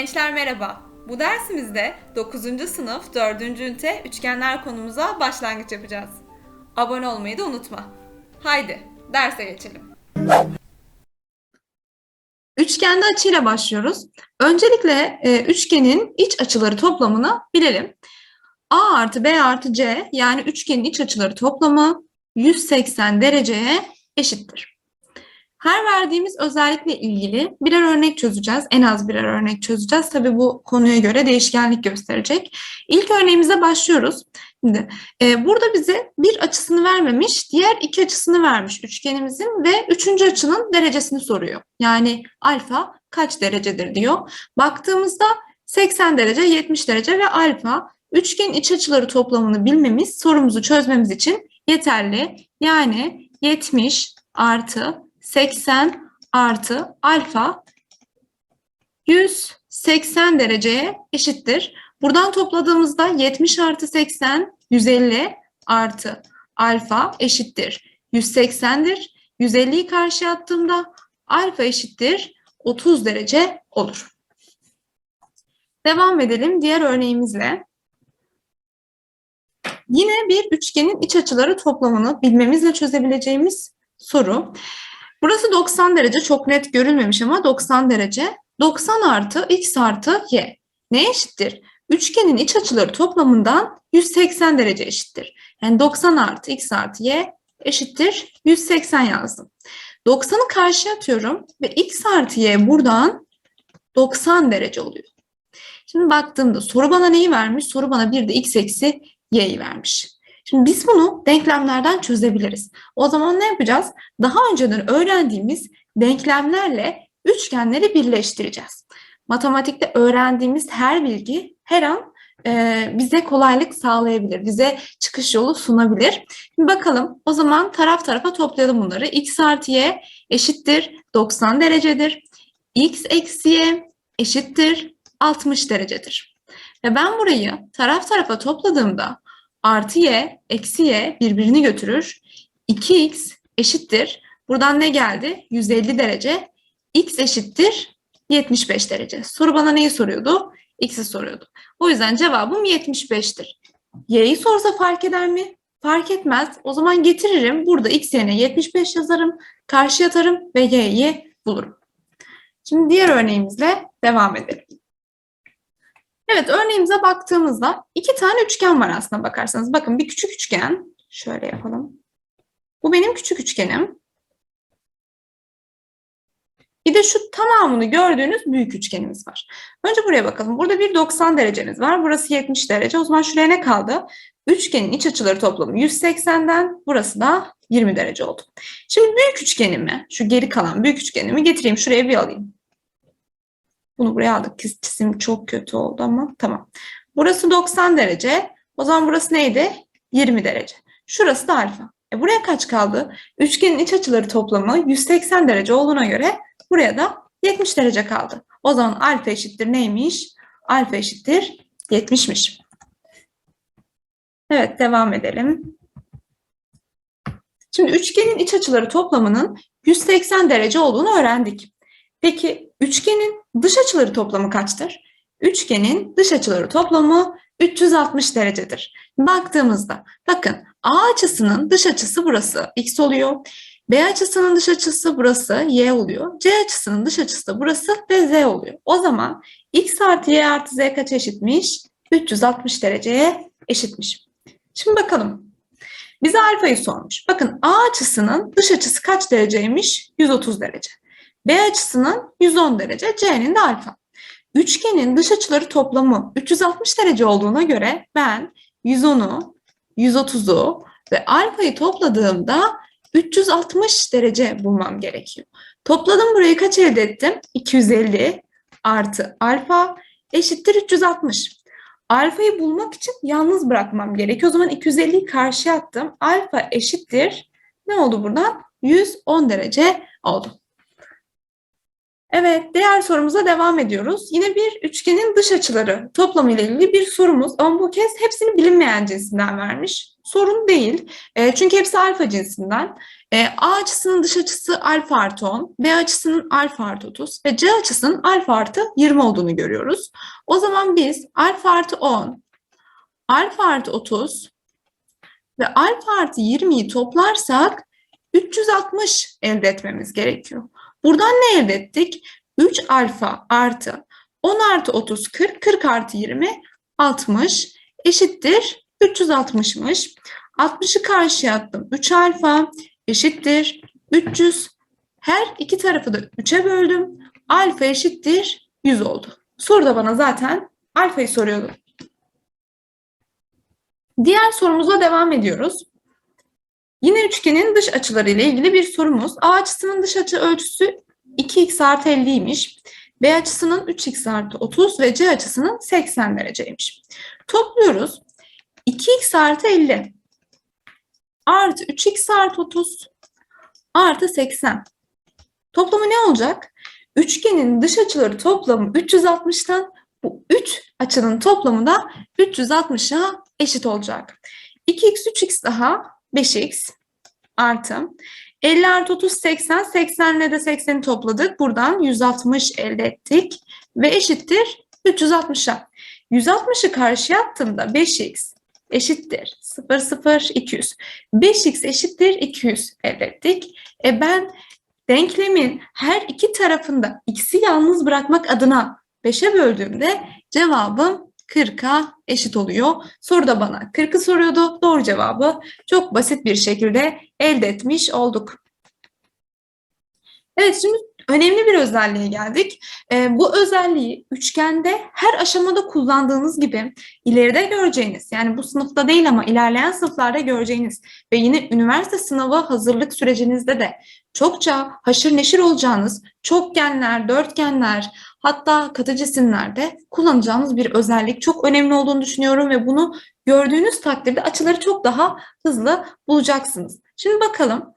Gençler merhaba. Bu dersimizde 9. sınıf 4. ünite üçgenler konumuza başlangıç yapacağız. Abone olmayı da unutma. Haydi derse geçelim. Üçgende açıyla başlıyoruz. Öncelikle e, üçgenin iç açıları toplamını bilelim. A artı B artı C yani üçgenin iç açıları toplamı 180 dereceye eşittir. Her verdiğimiz özellikle ilgili birer örnek çözeceğiz. En az birer örnek çözeceğiz. Tabii bu konuya göre değişkenlik gösterecek. İlk örneğimize başlıyoruz. Şimdi e, burada bize bir açısını vermemiş, diğer iki açısını vermiş üçgenimizin ve üçüncü açının derecesini soruyor. Yani alfa kaç derecedir diyor. Baktığımızda 80 derece, 70 derece ve alfa üçgenin iç açıları toplamını bilmemiz sorumuzu çözmemiz için yeterli. Yani 70 artı 80 artı alfa 180 dereceye eşittir. Buradan topladığımızda 70 artı 80 150 artı alfa eşittir 180'dir. 150'yi karşıya attığımda alfa eşittir 30 derece olur. Devam edelim diğer örneğimizle. Yine bir üçgenin iç açıları toplamını bilmemizle çözebileceğimiz soru. Burası 90 derece çok net görülmemiş ama 90 derece. 90 artı x artı y. Ne eşittir? Üçgenin iç açıları toplamından 180 derece eşittir. Yani 90 artı x artı y eşittir 180 yazdım. 90'ı karşıya atıyorum ve x artı y buradan 90 derece oluyor. Şimdi baktığımda soru bana neyi vermiş? Soru bana bir de x eksi y'yi vermiş. Şimdi biz bunu denklemlerden çözebiliriz. O zaman ne yapacağız? Daha önceden öğrendiğimiz denklemlerle üçgenleri birleştireceğiz. Matematikte öğrendiğimiz her bilgi her an e, bize kolaylık sağlayabilir, bize çıkış yolu sunabilir. Şimdi bakalım o zaman taraf tarafa toplayalım bunları. x artı y eşittir 90 derecedir. x eksi y eşittir 60 derecedir. Ve ben burayı taraf tarafa topladığımda artı y, eksi y birbirini götürür. 2x eşittir. Buradan ne geldi? 150 derece. x eşittir 75 derece. Soru bana neyi soruyordu? X'i soruyordu. O yüzden cevabım 75'tir. Y'yi sorsa fark eder mi? Fark etmez. O zaman getiririm. Burada x yerine 75 yazarım. Karşıya atarım ve y'yi bulurum. Şimdi diğer örneğimizle devam edelim. Evet örneğimize baktığımızda iki tane üçgen var aslında bakarsanız. Bakın bir küçük üçgen. Şöyle yapalım. Bu benim küçük üçgenim. Bir de şu tamamını gördüğünüz büyük üçgenimiz var. Önce buraya bakalım. Burada bir 90 derecemiz var. Burası 70 derece. O zaman şuraya ne kaldı? Üçgenin iç açıları toplamı 180'den burası da 20 derece oldu. Şimdi büyük üçgenimi, şu geri kalan büyük üçgenimi getireyim. Şuraya bir alayım. Bunu buraya aldık. Çizim çok kötü oldu ama tamam. Burası 90 derece. O zaman burası neydi? 20 derece. Şurası da alfa. E buraya kaç kaldı? Üçgenin iç açıları toplamı 180 derece olduğuna göre buraya da 70 derece kaldı. O zaman alfa eşittir neymiş? Alfa eşittir 70'miş. Evet devam edelim. Şimdi üçgenin iç açıları toplamının 180 derece olduğunu öğrendik. Peki üçgenin dış açıları toplamı kaçtır? Üçgenin dış açıları toplamı 360 derecedir. Baktığımızda bakın A açısının dış açısı burası x oluyor. B açısının dış açısı burası y oluyor. C açısının dış açısı da burası ve z oluyor. O zaman x artı y artı z kaç eşitmiş? 360 dereceye eşitmiş. Şimdi bakalım. Bize alfayı sormuş. Bakın A açısının dış açısı kaç dereceymiş? 130 derece. B açısının 110 derece, C'nin de alfa. Üçgenin dış açıları toplamı 360 derece olduğuna göre ben 110'u, 130'u ve alfayı topladığımda 360 derece bulmam gerekiyor. Topladım burayı kaç elde ettim? 250 artı alfa eşittir 360. Alfayı bulmak için yalnız bırakmam gerekiyor. O zaman 250'yi karşıya attım. Alfa eşittir ne oldu buradan? 110 derece oldu. Evet, diğer sorumuza devam ediyoruz. Yine bir üçgenin dış açıları toplamı ile ilgili bir sorumuz ama bu kez hepsini bilinmeyen cinsinden vermiş. Sorun değil. E, çünkü hepsi alfa cinsinden. E, A açısının dış açısı alfa artı 10, B açısının alfa artı 30 ve C açısının alfa artı 20 olduğunu görüyoruz. O zaman biz alfa artı 10, alfa artı 30 ve alfa artı 20'yi toplarsak 360 elde etmemiz gerekiyor. Buradan ne elde ettik? 3 alfa artı 10 artı 30 40, 40 artı 20 60 eşittir 360'mış. 60'ı karşıya attım. 3 alfa eşittir 300. Her iki tarafı da 3'e böldüm. Alfa eşittir 100 oldu. Soruda bana zaten alfayı soruyordu. Diğer sorumuza devam ediyoruz. Yine üçgenin dış açıları ile ilgili bir sorumuz. A açısının dış açı ölçüsü 2x artı 50'ymiş. B açısının 3x artı 30 ve C açısının 80 dereceymiş. Topluyoruz. 2x artı 50 artı 3x artı 30 artı 80. Toplamı ne olacak? Üçgenin dış açıları toplamı 360'tan bu 3 açının toplamı da 360'a eşit olacak. 2x 3x daha 5x artı 50 artı 30 80 80 ile de 80'i topladık. Buradan 160 elde ettik ve eşittir 360'a. 160'ı karşıya attığımda 5x eşittir 0 0 200. 5x eşittir 200 elde ettik. E ben denklemin her iki tarafında x'i yalnız bırakmak adına 5'e böldüğümde cevabım 40'a eşit oluyor. Soruda bana 40'ı soruyordu. Doğru cevabı çok basit bir şekilde elde etmiş olduk. Evet şimdi önemli bir özelliğe geldik. Ee, bu özelliği üçgende her aşamada kullandığınız gibi ileride göreceğiniz yani bu sınıfta değil ama ilerleyen sınıflarda göreceğiniz ve yine üniversite sınavı hazırlık sürecinizde de çokça haşır neşir olacağınız çokgenler, dörtgenler hatta katı cisimlerde kullanacağınız bir özellik çok önemli olduğunu düşünüyorum ve bunu gördüğünüz takdirde açıları çok daha hızlı bulacaksınız. Şimdi bakalım.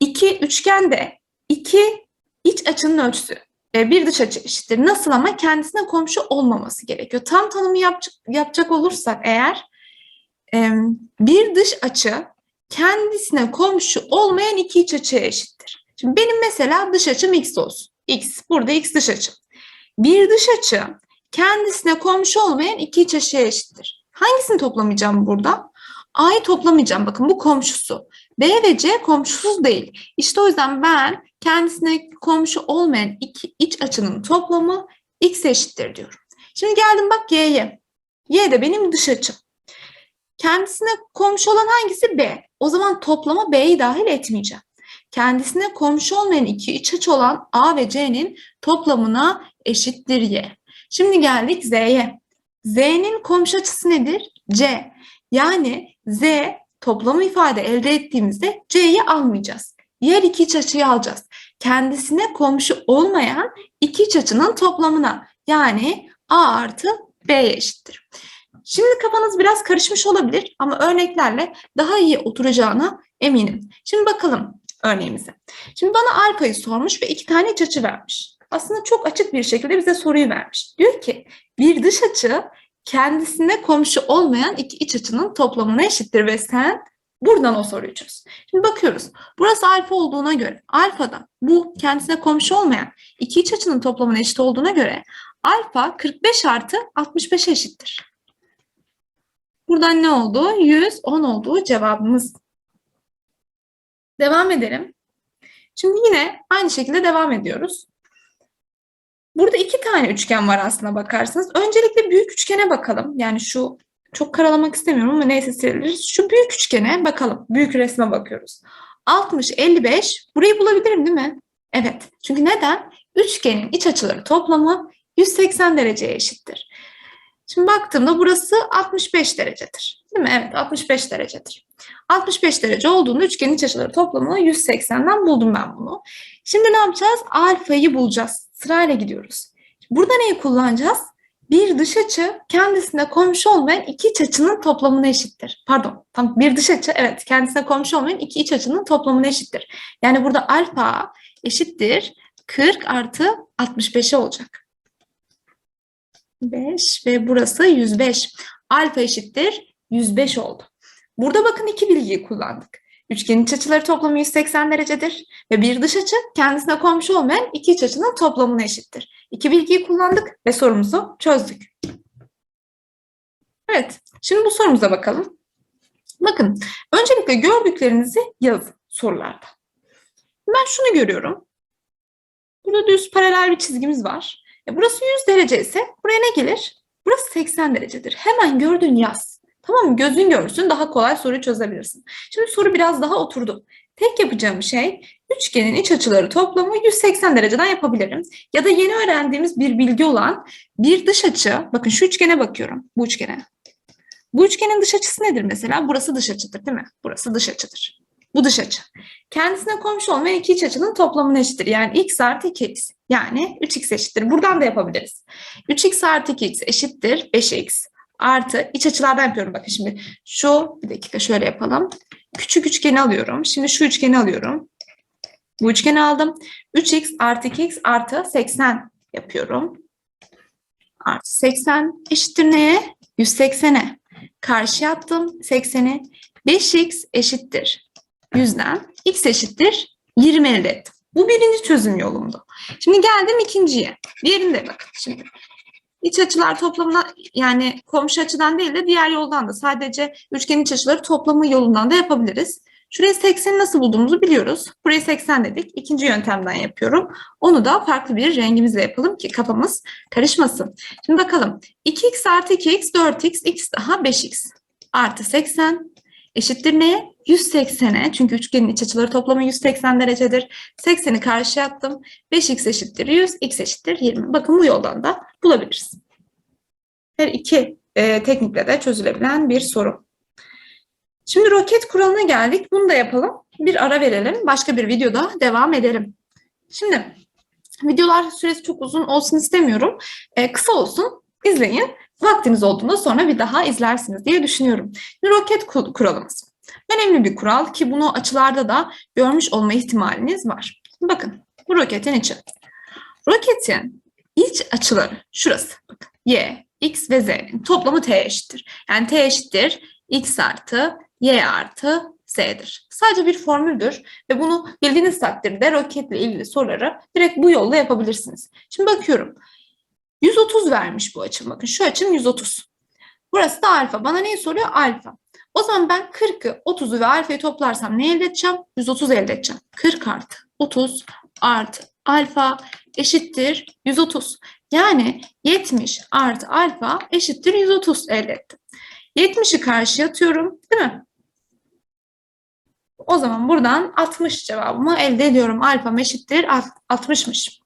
İki üçgende iki iç açının ölçüsü e, bir dış açı eşittir. Nasıl ama kendisine komşu olmaması gerekiyor. Tam tanımı yapacak, yapacak olursak eğer bir dış açı kendisine komşu olmayan iki iç açıya eşittir. Şimdi benim mesela dış açım x olsun. x, burada x dış açı. Bir dış açı kendisine komşu olmayan iki iç açıya eşittir. Hangisini toplamayacağım burada? A'yı toplamayacağım. Bakın bu komşusu. B ve C komşusuz değil. İşte o yüzden ben kendisine komşu olmayan iki iç açının toplamı x eşittir diyorum. Şimdi geldim bak y'ye. Y de benim dış açım. Kendisine komşu olan hangisi? B. O zaman toplama B'yi dahil etmeyeceğim. Kendisine komşu olmayan iki iç açı olan A ve C'nin toplamına eşittir Y. Şimdi geldik Z'ye. Z'nin komşu açısı nedir? C. Yani Z toplamı ifade elde ettiğimizde C'yi almayacağız. Diğer iki iç açıyı alacağız. Kendisine komşu olmayan iki iç açının toplamına yani A artı B'ye eşittir. Şimdi kafanız biraz karışmış olabilir ama örneklerle daha iyi oturacağına eminim. Şimdi bakalım örneğimize. Şimdi bana alfayı sormuş ve iki tane iç açı vermiş. Aslında çok açık bir şekilde bize soruyu vermiş. Diyor ki bir dış açı kendisine komşu olmayan iki iç açının toplamına eşittir ve sen buradan o soruyu çöz. Şimdi bakıyoruz. Burası alfa olduğuna göre alfadan bu kendisine komşu olmayan iki iç açının toplamına eşit olduğuna göre alfa 45 artı 65 eşittir. Buradan ne oldu? 110 olduğu cevabımız. Devam edelim. Şimdi yine aynı şekilde devam ediyoruz. Burada iki tane üçgen var aslına bakarsanız. Öncelikle büyük üçgene bakalım. Yani şu çok karalamak istemiyorum ama neyse sileriz. Şu büyük üçgene bakalım. Büyük resme bakıyoruz. 60, 55. Burayı bulabilirim değil mi? Evet. Çünkü neden? Üçgenin iç açıları toplamı 180 dereceye eşittir. Şimdi baktığımda burası 65 derecedir. Değil mi? Evet 65 derecedir. 65 derece olduğunda üçgenin iç açıları toplamı 180'den buldum ben bunu. Şimdi ne yapacağız? Alfayı bulacağız. Sırayla gidiyoruz. Burada neyi kullanacağız? Bir dış açı kendisine komşu olmayan iki iç açının toplamına eşittir. Pardon, tam bir dış açı evet kendisine komşu olmayan iki iç açının toplamına eşittir. Yani burada alfa eşittir 40 artı 65'e olacak. 5 ve burası 105. Alfa eşittir 105 oldu. Burada bakın iki bilgiyi kullandık. Üçgenin iç açıları toplamı 180 derecedir ve bir dış açı kendisine komşu olmayan iki iç açının toplamına eşittir. İki bilgiyi kullandık ve sorumuzu çözdük. Evet, şimdi bu sorumuza bakalım. Bakın, öncelikle gördüklerinizi yazın sorularda. Ben şunu görüyorum. Burada düz paralel bir çizgimiz var. E burası 100 derece ise buraya ne gelir? Burası 80 derecedir. Hemen gördüğün yaz. Tamam? Gözün görsün daha kolay soruyu çözebilirsin. Şimdi soru biraz daha oturdu. Tek yapacağım şey üçgenin iç açıları toplamı 180 dereceden yapabilirim. Ya da yeni öğrendiğimiz bir bilgi olan bir dış açı. Bakın şu üçgene bakıyorum. Bu üçgene. Bu üçgenin dış açısı nedir mesela? Burası dış açıdır değil mi? Burası dış açıdır. Bu dış açı. Kendisine komşu olmayan iki iç açının toplamına eşittir. Yani x artı 2x. Yani 3x eşittir. Buradan da yapabiliriz. 3x artı 2x eşittir 5x artı iç açılardan yapıyorum bakın şimdi. Şu bir dakika şöyle yapalım. Küçük üçgeni alıyorum. Şimdi şu üçgeni alıyorum. Bu üçgeni aldım. 3x artı 2x artı 80 yapıyorum. Artı 80 eşittir neye? 180'e. Karşıya attım 80'i. 5x eşittir 100'den. x eşittir 20 elde ettim. Bu birinci çözüm yolumdu. Şimdi geldim ikinciye. Diğerinde bakın şimdi. İç açılar toplamına yani komşu açıdan değil de diğer yoldan da sadece üçgenin iç açıları toplamı yolundan da yapabiliriz. Şuraya 80'i nasıl bulduğumuzu biliyoruz. Buraya 80 dedik. İkinci yöntemden yapıyorum. Onu da farklı bir rengimizle yapalım ki kafamız karışmasın. Şimdi bakalım. 2x artı 2x 4x x daha 5x artı 80 eşittir neye? 180'e. Çünkü üçgenin iç açıları toplamı 180 derecedir. 80'i karşıya attım. 5x eşittir 100, x eşittir 20. Bakın bu yoldan da bulabiliriz. Her iki e, teknikle de çözülebilen bir soru. Şimdi roket kuralına geldik. Bunu da yapalım. Bir ara verelim. Başka bir videoda devam edelim. Şimdi videolar süresi çok uzun olsun istemiyorum. E, kısa olsun. İzleyin. Vaktiniz olduğunda sonra bir daha izlersiniz diye düşünüyorum. Şimdi roket ku- kuralımız. Önemli bir kural ki bunu açılarda da görmüş olma ihtimaliniz var. Bakın bu roketin içi. Roketin iç açıları şurası. Bakın y, x ve z'nin toplamı t eşittir. Yani t eşittir x artı y artı z'dir. Sadece bir formüldür ve bunu bildiğiniz takdirde roketle ilgili soruları direkt bu yolla yapabilirsiniz. Şimdi bakıyorum. 130 vermiş bu açım. Bakın şu açım 130. Burası da alfa. Bana neyi soruyor? Alfa. O zaman ben 40'ı, 30'u ve alfayı toplarsam ne elde edeceğim? 130 elde edeceğim. 40 artı 30 artı alfa eşittir 130. Yani 70 artı alfa eşittir 130 elde ettim. 70'i karşıya atıyorum değil mi? O zaman buradan 60 cevabımı elde ediyorum. Alfam eşittir 60'mış.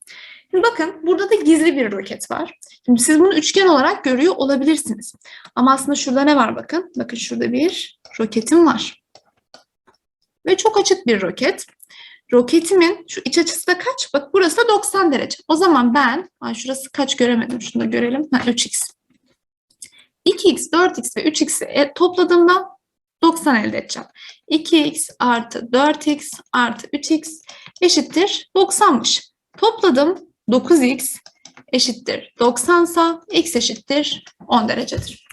Şimdi bakın burada da gizli bir roket var. Şimdi siz bunu üçgen olarak görüyor olabilirsiniz. Ama aslında şurada ne var bakın. Bakın şurada bir roketim var. Ve çok açık bir roket. Roketimin şu iç açısı da kaç? Bak burası da 90 derece. O zaman ben, ay şurası kaç göremedim. Şunu da görelim. Ha, 3x. 2x, 4x ve 3x'i e, topladığımda 90 elde edeceğim. 2x artı 4x artı 3x eşittir 90'mış. Topladım 9x eşittir 90 sa x eşittir 10 derecedir.